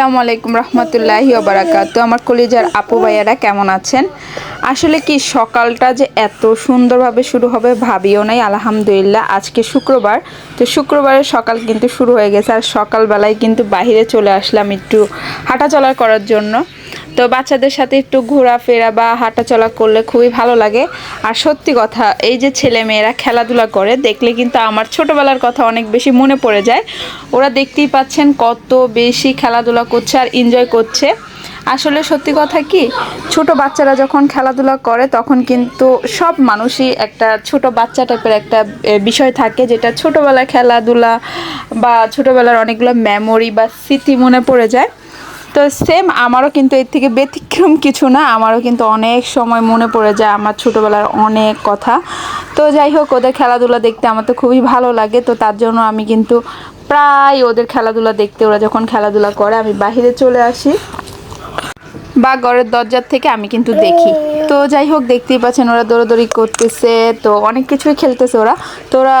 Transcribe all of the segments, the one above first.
আসসালামু আলাইকুম রহমতুল্লাহি ওবরাকাত। আমার কলিজার আপু ভাইয়ারা কেমন আছেন? আসলে কি সকালটা যে এত সুন্দরভাবে শুরু হবে ভাবিও নাই, আলহামদুলিল্লাহ। আজকে শুক্রবার, তো শুক্রবারের সকাল কিন্তু শুরু হয়ে গেছে। আর সকালবেলায় কিন্তু বাহিরে চলে আসলাম একটু হাঁটাচলা করার জন্য। তো বাচ্চাদের সাথে একটু ঘোরাফেরা বা হাঁটাচলা করলে খুবই ভালো লাগে। আর সত্যি কথা, এই যে ছেলে মেয়েরা খেলাধুলা করে, দেখলে কিন্তু আমার ছোটবেলার কথা অনেক বেশি মনে পড়ে যায়। ওরা দেখতেই পাচ্ছেন কত বেশি খেলাধুলা করছে আর এনজয় করছে। আসলে সত্যি কথা কি, ছোট বাচ্চারা যখন খেলাধুলা করে, তখন কিন্তু সব মানুষই একটা ছোট বাচ্চা টাইপের একটা বিষয় থাকে, যেটা ছোটবেলায় খেলাধুলা বা ছোটবেলার অনেকগুলো মেমোরি বা স্মৃতি মনে পড়ে যায়। তো সেম আমারও কিন্তু এর থেকে ব্যতিক্রম কিছু না, আমারও কিন্তু অনেক সময় মনে পড়ে যায় আমার ছোটোবেলার অনেক কথা। তো যাই হোক, ওদের খেলাধুলা দেখতে আমার তো খুবই ভালো লাগে, তো তার জন্য আমি কিন্তু প্রায় ওদের খেলাধুলা দেখতে, ওরা যখন খেলাধুলা করে, আমি বাহিরে চলে আসি বা ঘরের দরজার থেকে আমি কিন্তু দেখি। তো যাই হোক, দেখতেই পাচ্ছেন ওরা দৌড়াদৌড়ি করতেছে, তো অনেক কিছুই খেলতেছে ওরা। তো ওরা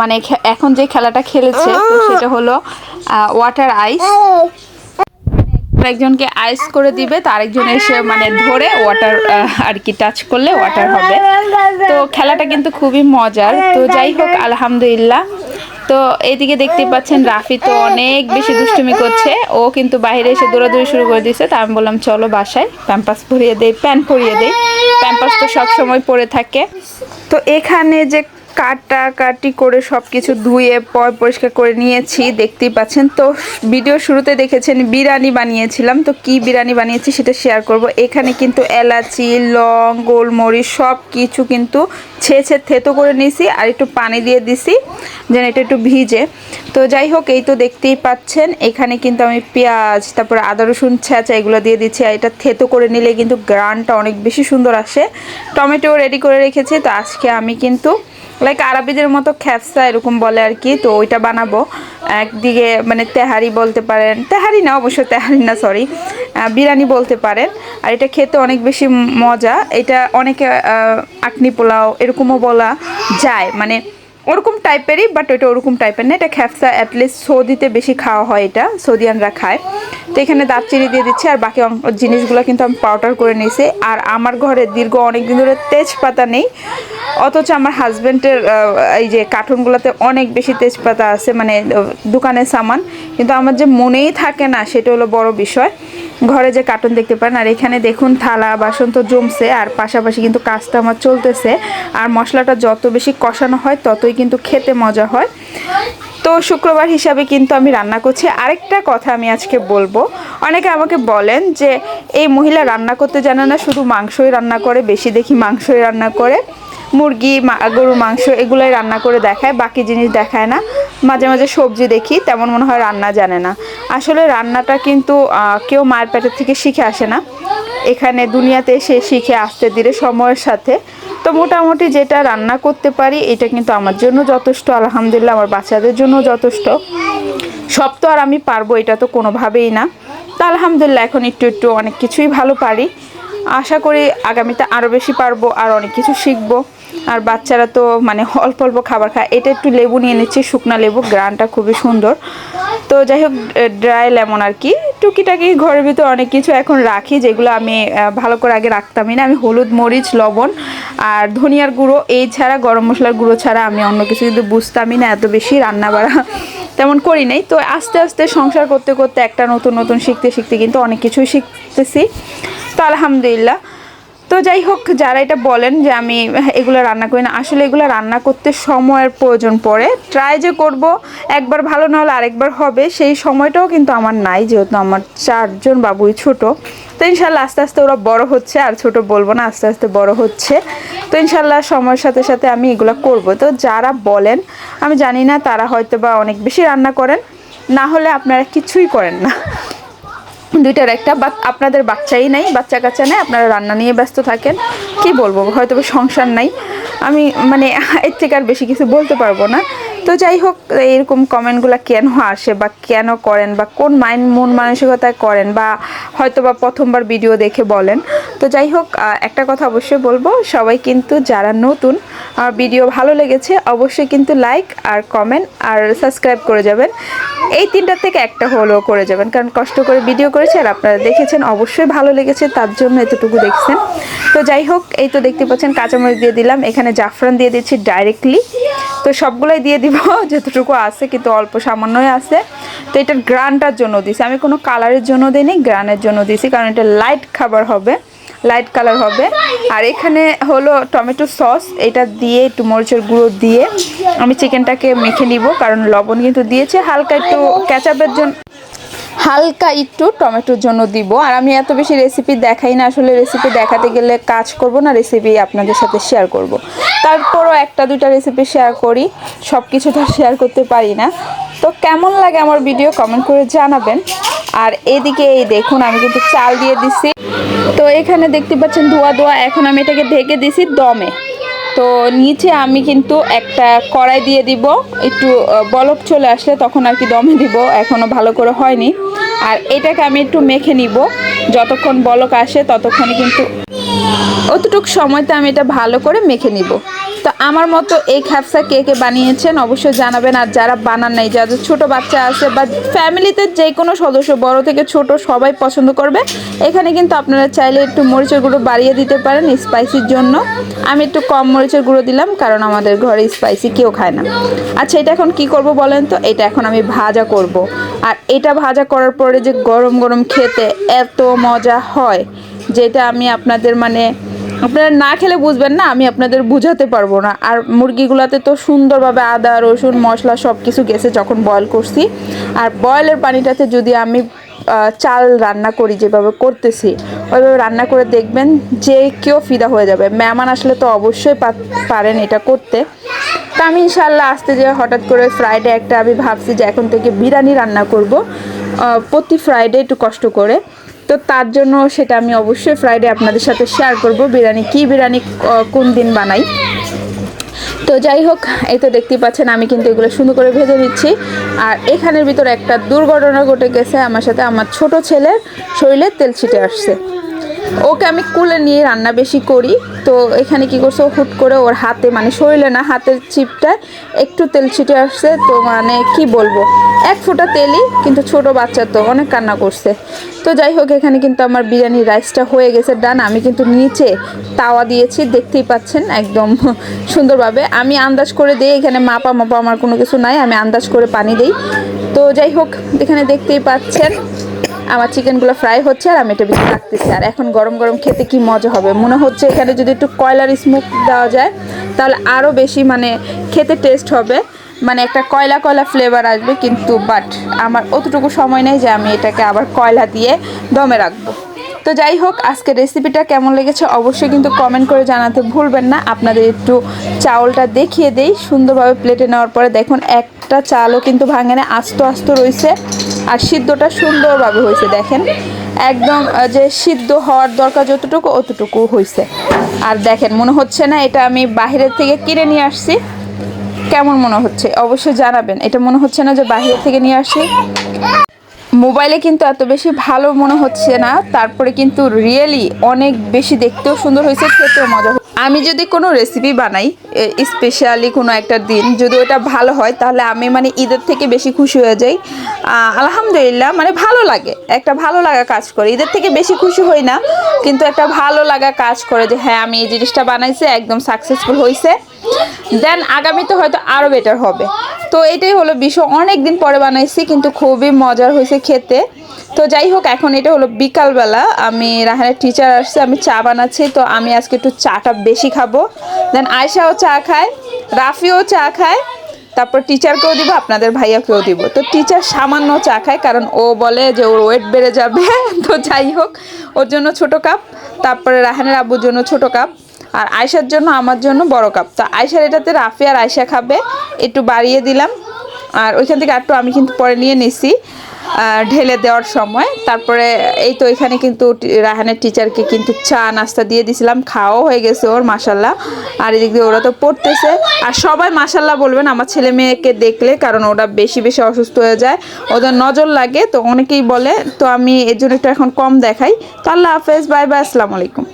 মানে এখন যে খেলাটা খেলেছে সেটা হলো ওয়াটার আইস একজনকে আইস করে দিবে তো আরেকজন এসে মানে ধরে ওয়াটার আর কি টাচ করলে ওয়াটার হবে। তো খেলাটা কিন্তু খুবই মজার। তো যাই হোক, আলহামদুলিল্লাহ। তো এইদিকে দেখতেই পাচ্ছেন, রাফি তো অনেক বেশি দুষ্টুমি করছে। ও কিন্তু বাইরে এসে দৌড়াদৌড়ি শুরু করে দিয়েছে। তা আমি বললাম, চলো বাসায় প্যাম্পাস পরিয়ে দেই প্যান্ট পরিয়ে দেই। প্যাম্পাস তো সব সময় পরে থাকে। তো এখানে যে কাটাকাটি করে সব কিছু ধুয়ে পয় পরিষ্কার করে নিয়েছি, দেখতেই পাচ্ছেন। তো ভিডিও শুরুতে দেখেছেন, বিরিয়ানি বানিয়েছিলাম। তো কি বিরিয়ানি বানিয়েছি সেটা শেয়ার করব। এখানে কিন্তু এলাচি, লং, গোলমরিচ সব কিছু কিন্তু ছেঁচে থেতো করে নিয়েছি আর একটু পানি দিয়ে দিছি, যেন এটা একটু ভিজে। তো যাই হোক, এই তো দেখতেই পাচ্ছেন, এখানে কিন্তু আমি পেঁয়াজ, তারপর আদা, রসুন, ছেঁচা এগুলো দিয়ে দিচ্ছি। আর এটা থেতো করে নিলে কিন্তু গ্রানটা অনেক বেশি সুন্দর আসে। টমেটো রেডি করে রেখেছি, তো আজকে আমি কিন্তু লাইক আরবিদের মতো খ্যাপসা এরকম বলে আর কি, তো ওইটা বানাবো। একদিকে মানে তেহারি বলতে পারেন, তেহারি না, অবশ্য তেহারি না সরি বিরিয়ানি বলতে পারেন। আর এটা খেতে অনেক বেশি মজা। এটা অনেকে আকনি পোলাও এরকমও বলা যায়। মানে ওরকম টাইপেরই বাট ওইটা ওরকম টাইপের না। এটা খ্যাপসা অ্যাটলিস্ট সৌদিতে বেশি খাওয়া হয় এটা, সৌদিয়ানরা খায়। তো এখানে দারচিনি দিয়ে দিচ্ছি, আর বাকি জিনিসগুলো কিন্তু আমি পাউডার করে নিয়েছি। আর আমার ঘরে দীর্ঘ অনেক দিন ধরে তেজপাতা নেই, অথচ আমার হাজব্যান্ডের এই যে কার্টুনগুলোতে অনেক বেশি তেজপাতা আছে মানে দোকানের সামান। কিন্তু আমার যে মনেই থাকে না, সেটা হলো বড় বিষয়। ঘরে যে কার্টুন দেখতে পারেন, আর এখানে দেখুন থালা, বাসন তো জমছে, আর পাশাপাশি কিন্তু কাজটা আমার চলতেছে। আর মশলাটা যত বেশি কষানো হয়, ততই কিন্তু খেতে মজা হয়। তো শুক্রবার হিসাবে কিন্তু আমি রান্না করছি। আরেকটা কথা আমি আজকে বলব। অনেকে আমাকে বলেন যে, এই মহিলা রান্না করতে জানে না, শুধু মাংসই রান্না করে, বেশি দেখি মাংসই রান্না করে। মুরগি গরুর মাংস এগুলোই রান্না করে দেখায়, বাকি জিনিস দেখায় না। মাঝে মাঝে সবজি দেখি, তেমন মনে হয় রান্না জানে না। আসলে রান্নাটা কিন্তু কেউ মায়ের পেটের থেকে শিখে আসে না। এখানে দুনিয়াতে এসে শিখে আসতে দিলে সময়ের সাথে। তো মোটামুটি যেটা রান্না করতে পারি, এটা কিন্তু আমার জন্য যথেষ্ট। আলহামদুলিল্লাহ, আমার বাচ্চাদের জন্য যথেষ্ট। সব তো আর আমি পারব, এটা তো কোনোভাবেই না। তো আলহামদুলিল্লাহ, এখন একটু একটু অনেক কিছুই ভালো পারি। আশা করি আগামীতে আরও বেশি পারব, আর অনেক কিছু শিখব। আর বাচ্চারা তো মানে অল্প অল্প খাবার খায়। এটা একটু লেবু নিয়ে নিচ্ছি, শুকনা লেবু, গ্রানটা খুবই সুন্দর। তো যাই হোক ড্রাই লেমন আর কি। টুকিটাকি ঘরের ভিতরে অনেক কিছু এখন রাখি, যেগুলো আমি ভালো করে আগে রাখতামই না। আমি হলুদ, মরিচ, লবণ আর ধনিয়ার গুঁড়ো, এই ছাড়া গরম মশলার গুঁড়ো ছাড়া আমি অন্য কিছু কিন্তু বুঝতামই না, এত বেশি রান্না বাড়া তেমন করি নাই। তো আস্তে আস্তে সংসার করতে করতে একটা নতুন নতুন শিখতে শিখতে কিন্তু অনেক কিছুই শিখতেছি। তো আলহামদুলিল্লাহ তো যাই হোক, যারা এটা বলেন যে আমি এগুলো রান্না করি না, আসলে এগুলো রান্না করতে সময়ের প্রয়োজন পড়ে। ট্রাই যে করব, একবার ভালো না হলে আরেকবার হবে, সেই সময়টাও কিন্তু আমার নাই, যেহেতু আমার চারজন বাবুই ছোট। তো ইনশাল্লাহ আস্তে আস্তে ওরা বড় হচ্ছে, আর ছোট বলব না, আস্তে আস্তে বড় হচ্ছে। তো ইনশাল্লাহ সময়ের সাথে সাথে আমি এগুলো করব। তো যারা বলেন, আমি জানি না, তারা হয়তো বা অনেক বেশি রান্না করেন, না হলে আপনারা কিছুই করেন না। দুইটার একটা বা আপনাদের বাচ্চাই নাই, বাচ্চা কাচ্চা নেই, আপনারা রান্না নিয়ে ব্যস্ত থাকেন। কি বলব হয়তো সংসার নাই। আমি মানে এর থেকে আর বেশি কিছু বলতে পারব না। তো যাই হোক, এরকম কমেন্টগুলো কেন আসে বা কেন করেন বা কোন মাইন্ড মন মানসিকতায় করেন বা হয়তো বা প্রথমবার ভিডিও দেখে বলেন। তো যাই হোক একটা কথা অবশ্যই বলব, সবাই কিন্তু যারা নতুন ভিডিও ভালো লেগেছে, অবশ্যই কিন্তু লাইক আর কমেন্ট আর সাবস্ক্রাইব করে যাবেন। এই তিনটার থেকে একটা হলেও করে যাবেন, কারণ কষ্ট করে ভিডিও করেছে আর আপনারা দেখেছেন, অবশ্যই ভালো লেগেছে, তার জন্য এতটুকু দেখছেন। তো যাই হোক, এই তো দেখতে পাচ্ছেন, কাঁচামরিচ দিয়ে দিলাম, এখানে জাফরান দিয়ে দিচ্ছি ডাইরেক্টলি তো সবগুলোই দিয়ে দিব, যতটুকু আছে, কিন্তু অল্প সামান্যই আছে। তো এটার গ্রানটার জন্য দিছি। আমি কোনো কালারের জন্য দিইনি, গ্রানের জন্য দিছি, কারণ এটা লাইট খাবার হবে লাইট কালার হবে। আর এখানে হলো টমেটো সস, এটা দিয়ে একটু মরিচের গুঁড়ো দিয়ে আমি চিকেনটাকে মেখে নিব, কারণ লবণ কিন্তু দিয়েছে। হালকা একটু ক্যাচাপের জন্য, হালকা একটু টমেটোর জন্য দিব। আর আমি এত বেশি রেসিপি দেখাই না, আসলে রেসিপি দেখাতে গেলে কাজ করব না রেসিপি আপনাদের সাথে শেয়ার করব। তারপরও একটা, দুইটা রেসিপি শেয়ার করি। সব কিছু তো শেয়ার করতে পারি না। তো কেমন লাগে আমার ভিডিও কমেন্ট করে জানাবেন। আর এদিকে এই দেখুন, আমি কিন্তু চাল দিয়ে দিছি। তো এখানে দেখতে পাচ্ছেন ধোয়া ধোয়া, এখন আমি এটাকে ঢেকে দিছি দমে। তো নিচে আমি কিন্তু একটা কড়াই দিয়ে দিব। একটু বলক চলে আসলে তখন আর কি দমে দিব এখনও ভালো করে হয়নি। আর এটাকে আমি একটু মেখে নিব। যতক্ষণ বলক আসে ততক্ষণে কিন্তু অতটুক সময়তে আমি এটা ভালো করে মেখে নিব। তো আমার মতো এই খ্যাপসা কে কে বানিয়েছেন অবশ্যই জানাবেন। আর যারা বানান নাই যাদের ছোট বাচ্চা আছে বা ফ্যামিলিতে যে কোনো সদস্য, বড় থেকে ছোট সবাই পছন্দ করবে। এখানে কিন্তু আপনারা চাইলে একটু মরিচের গুঁড়ো বাড়িয়ে দিতে পারেন স্পাইসির জন্য। আমি একটু কম মরিচের গুঁড়ো দিলাম, কারণ আমাদের ঘরে স্পাইসি কেউ খায় না। আচ্ছা এটা এখন কি করব বলেন তো? এটা এখন আমি ভাজা করব। আর এটা ভাজা করার পরে যে গরম গরম খেতে এত মজা হয়। যেটা আমি আপনাদের মানে আপনারা না খেলে বুঝবেন না, আমি আপনাদের বুঝাতে পারব না। আর মুরগিগুলোতে তো সুন্দরভাবে আদা, রসুন, মশলা সব কিছু গেছে যখন বয়ল করছি। আর বয়লের পানিটাতে যদি আমি চাল রান্না করি যেভাবে করতেছি, ওইভাবে রান্না করে দেখবেন যে কেউ ফিদা হয়ে যাবে। মেহমান আসলে তো অবশ্যই পারেন এটা করতে। তা আমি ইনশাল্লাহ আসতে যে হঠাৎ করে ফ্রাইডে একটা আমি ভাবছি যে এখন থেকে বিরিয়ানি রান্না করব। প্রতি ফ্রাইডে একটু কষ্ট করে। তো তার জন্য সেটা আমি অবশ্যই ফ্রাইডে আপনাদের সাথে শেয়ার করব, বিরিয়ানি কি বিরিয়ানি কোন দিন বানাই। তো যাই হোক, এই তো দেখতেই পাচ্ছেন আমি কিন্তু এগুলো সুন্দর করে ভেজে নিচ্ছি। আর এখানের ভিতরে একটা দুর্ঘটনা ঘটে গেছে আমার সাথে, আমার ছোট ছেলের শরীরে তেল ছিটে আসছে। ওকে আমি কুলে নিয়ে রান্না বেশি করি। তো এখানে কি করছে হুট করে ওর হাতে মানে শরীরে না, হাতের চিপটায় একটু তেল ছিটে আসছে। তো মানে কি বলব, এক ফোঁটা তেলই, কিন্তু ছোট বাচ্চা তো, অনেক কান্না করছে। তো যাই হোক, এখানে কিন্তু আমার বিরিয়ানি রাইসটা হয়ে গেছে ডান। আমি কিন্তু নিচে তাওয়া দিয়েছি, দেখতেই পাচ্ছেন, একদম সুন্দরভাবে। আমি আন্দাজ করে দিই, এখানে মাপা মাপা আমার কোনো কিছু নাই, আমি আন্দাজ করে পানি দিই। তো যাই হোক, এখানে দেখতেই পাচ্ছেন আমার চিকেনগুলো ফ্রাই হচ্ছে আর আমি এটা ভিতরে রাখতেছি। আর এখন গরম গরম খেতে কি মজা হবে? মনে হচ্ছে এখানে যদি একটু কয়লার স্মোক দেওয়া যায়, তাহলে আরও বেশি মানে খেতে টেস্ট হবে। মানে একটা কয়লা কয়লা ফ্লেভার আসবে কিন্তু বাট আমার অতটুকু সময় নেই যে আমি এটাকে আবার কয়লা দিয়ে দমে রাখব। তো যাই হোক আজকে রেসিপিটা কেমন লেগেছে অবশ্যই কিন্তু কমেন্ট করে জানাতে ভুলবেন না। আপনাদের একটু চাউলটা দেখিয়ে দেই। সুন্দরভাবে প্লেটে নেওয়ার পরে দেখুন, একটা চালও কিন্তু ভাঙে না, আস্ত আস্ত রয়েছে আর সিদ্ধটা সুন্দরভাবে হয়েছে, দেখেন। একদম যে সিদ্ধ হওয়ার দরকার যতটুকু, অতটুকু হয়েছে। আর দেখেন, মনে হচ্ছে না এটা আমি বাহিরের থেকে কিনে নিয়ে আসছি। কেমন মনে হচ্ছে? অবশ্যই জানাবেন। এটা মনে হচ্ছে না যে বাহিরের থেকে নিয়ে আসি। মোবাইলে কিন্তু এত বেশি ভালো মনে হচ্ছে না, তারপরে কিন্তু রিয়েলি অনেক বেশি দেখতেও সুন্দর হয়েছে, খেতেও মজা আমি যদি কোনো রেসিপি বানাই স্পেশালি কোনো একটা দিন, যদি ওটা ভালো হয়, তাহলে আমি মানে ঈদের থেকে বেশি খুশি হয়ে যাই। আলহামদুলিল্লাহ মানে ভালো লাগে, একটা ভালো লাগা কাজ করে। ঈদের থেকে বেশি খুশি হই না, কিন্তু একটা ভালো লাগা কাজ করে যে হ্যাঁ আমি এই জিনিসটা বানাইছি, একদম সাকসেসফুল হয়েছে দেন আগামীতে হয়তো আরও বেটার হবে। তো এটাই হলো বিষয়। অনেক দিন পরে বানাইছি, কিন্তু খুবই মজার হয়েছে খেতে। তো যাই হোক, এখন এটা হলো বিকালবেলা। আমি রাহানের টিচার আসছে, আমি চা বানাচ্ছি, তো আমি আজকে একটু চাটা বেশি খাব। দেন আয়সাও চা খায়, রাফিও চা খায়, তারপর টিচারকেও দিব, আপনাদের ভাইয়াকেও দিব। তো টিচার সামান্য চা খায়, কারণ ও বলে যে ওর ওয়েট বেড়ে যাবে। তো যাই হোক, ওর জন্য ছোট কাপ তারপরে রাহানের আব্বুর জন্য ছোট কাপ আর আয়সার জন্য আমার জন্য বড় কাপ। তো আয়সার এটাতে রাফি আর আয়সা খাবে, একটু বাড়িয়ে দিলাম। আর ওইখান থেকে একটু আমি কিন্তু পরে নিয়ে নিছি ঢেলে দেওয়ার সময়। তারপরে এই তো এখানে কিন্তু রাহানের টিচারকে কিন্তু চা, নাস্তা দিয়ে দিছিলাম। খাওয়াও হয়ে গেছে ওর মাসাল্লাহ আর এদিক দিয়ে ওরা তো পড়তেছে। আর সবাই মাসাল্লাহ বলবেন, আমার ছেলে মেয়েকে দেখলে, কারণ ওরা বেশি বেশি অসুস্থ হয়ে যায়। ওদের নজর লাগে, তো অনেকেই বলে, তো আমি এর জন্য একটু এখন কম দেখাই। তো আল্লাহ হাফেজ, বাই বাই, আসসালামু আলাইকুম।